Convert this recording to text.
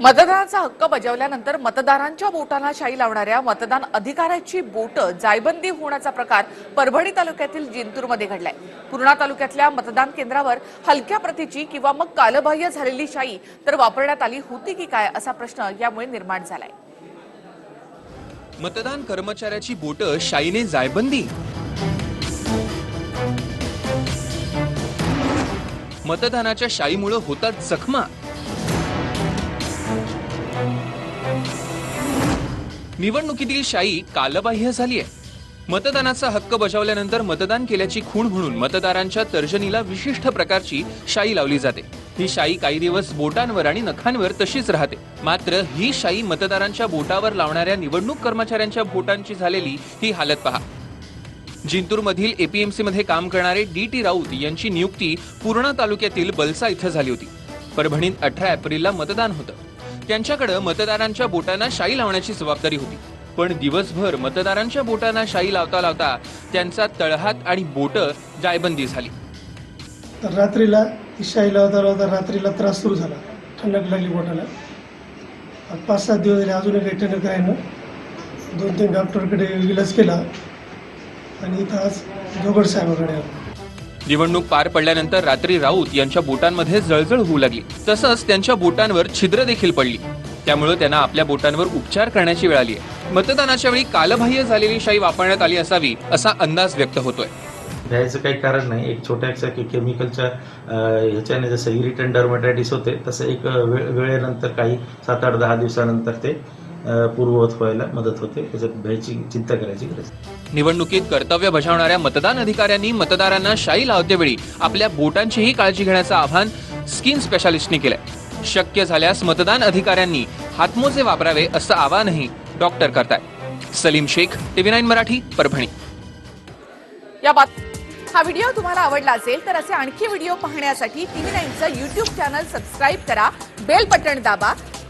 मतदानाचा हक्क बजावल्यानंतर मतदारांच्या बोटांना शाई लावणाऱ्या मतदान अधिकाऱ्याची बोट जायबंदी होण्याचा प्रकार परभणी तालुक्यातील जिंतूरमध्ये घडलाय. पूर्णा तालुक्यातल्या मतदान केंद्रावर हलक्या प्रतीची किंवा मग कालबाह्य झालेली शाई तर वापरण्यात आली होती की काय असा प्रश्न यामुळे निर्माण झालाय. मतदान कर्मचाऱ्याची बोट शाईने जायबंदी. मतदानाच्या शाईमुळे होतात जखमा. निवडणुकीतील शाई कालबाह्य झाली आहे मतदानाचा हक्क बजावल्यानंतर मतदान केल्याची खूण म्हणून मतदारांच्या तर्जनीला विशिष्ट प्रकारची शाई लावली जाते. ही शाई काही दिवस बोटांवर आणि नखांवर तशीच राहते. मात्र ही शाई मतदारांच्या बोटावर लावणाऱ्या निवडणूक कर्मचाऱ्यांच्या बोटांची झालेली ही हालत पहा. जिंतूरमधील एपीएमसी मध्ये काम करणारे डी टी राऊत यांची नियुक्ती पूर्णा तालुक्यातील बलसा इथं झाली होती. परभणीत अठरा एप्रिलला मतदान होतं. त्यांच्याकडे मतदारांच्या बोटांना शाई लावण्याची जबाबदारी होती. पण दिवसभर मतदारांच्या बोटांना शाई लावता लावता त्यांचा तळहात आणि बोट जायबंदी झाली. तर रात्रीला ती शाई लावता लावता रात्रीला त्रास सुरू झाला. थंडक लागली बोटाला. पाच सात दिवस झाले अजूनही काही टणक आहे ना? दोन तीन डॉक्टरकडे इलाज केला. आणि इथं आज जोगड साहेबाकडे आलो. निवडणूक पार पडल्यानंतर रात्री राऊत यांच्या बोटांमध्ये जळजळ होऊ लागली. तसंच त्यांच्या बोटांवर छिद्र देखील पडली. त्यामुळे त्यांना आपल्या बोटांवर उपचार करण्याची वेळ आली आहे. मतदानाच्या वेळी कालबाह्य झालेली शाई वापरण्यात आली असावी असा अंदाज व्यक्त होतोय. द्यायचं काही कारण नाही. एक छोट्याशा की केमिकलच्या ह्याच्याने जसं इरिटन डर्मॅटायटिस होते तसं एक वेळ वेळेनंतर काही सात आठ दहा दिवसानंतर ते पूर्ववत व्हायला मदत होते. त्याच्यात भ्यायची चिंता करायची गरज. निवडणुकीत कर्तव्य बजावणाऱ्या मतदान अधिकाऱ्यांनी मतदारांना शाई लावतेवेळी आपल्या बोटांचीही काळजी घेण्याचं आवाहन स्किन स्पेशालिस्टनी केलंय. शक्य झाल्यास मतदान अधिकाऱ्यांनी हातमोजे वापरावे असं आवाहनही डॉक्टर करतायत. Salim Shaikh TV nine Marathi Parbhani. या बात हा व्हिडिओ तुम्हाला आवडला असेल तर असे आणखी व्हिडिओ पाहण्यासाठी टीव्ही नाईनचं युट्यूब चॅनल सबस्क्राईब करा बेल बटण दाबा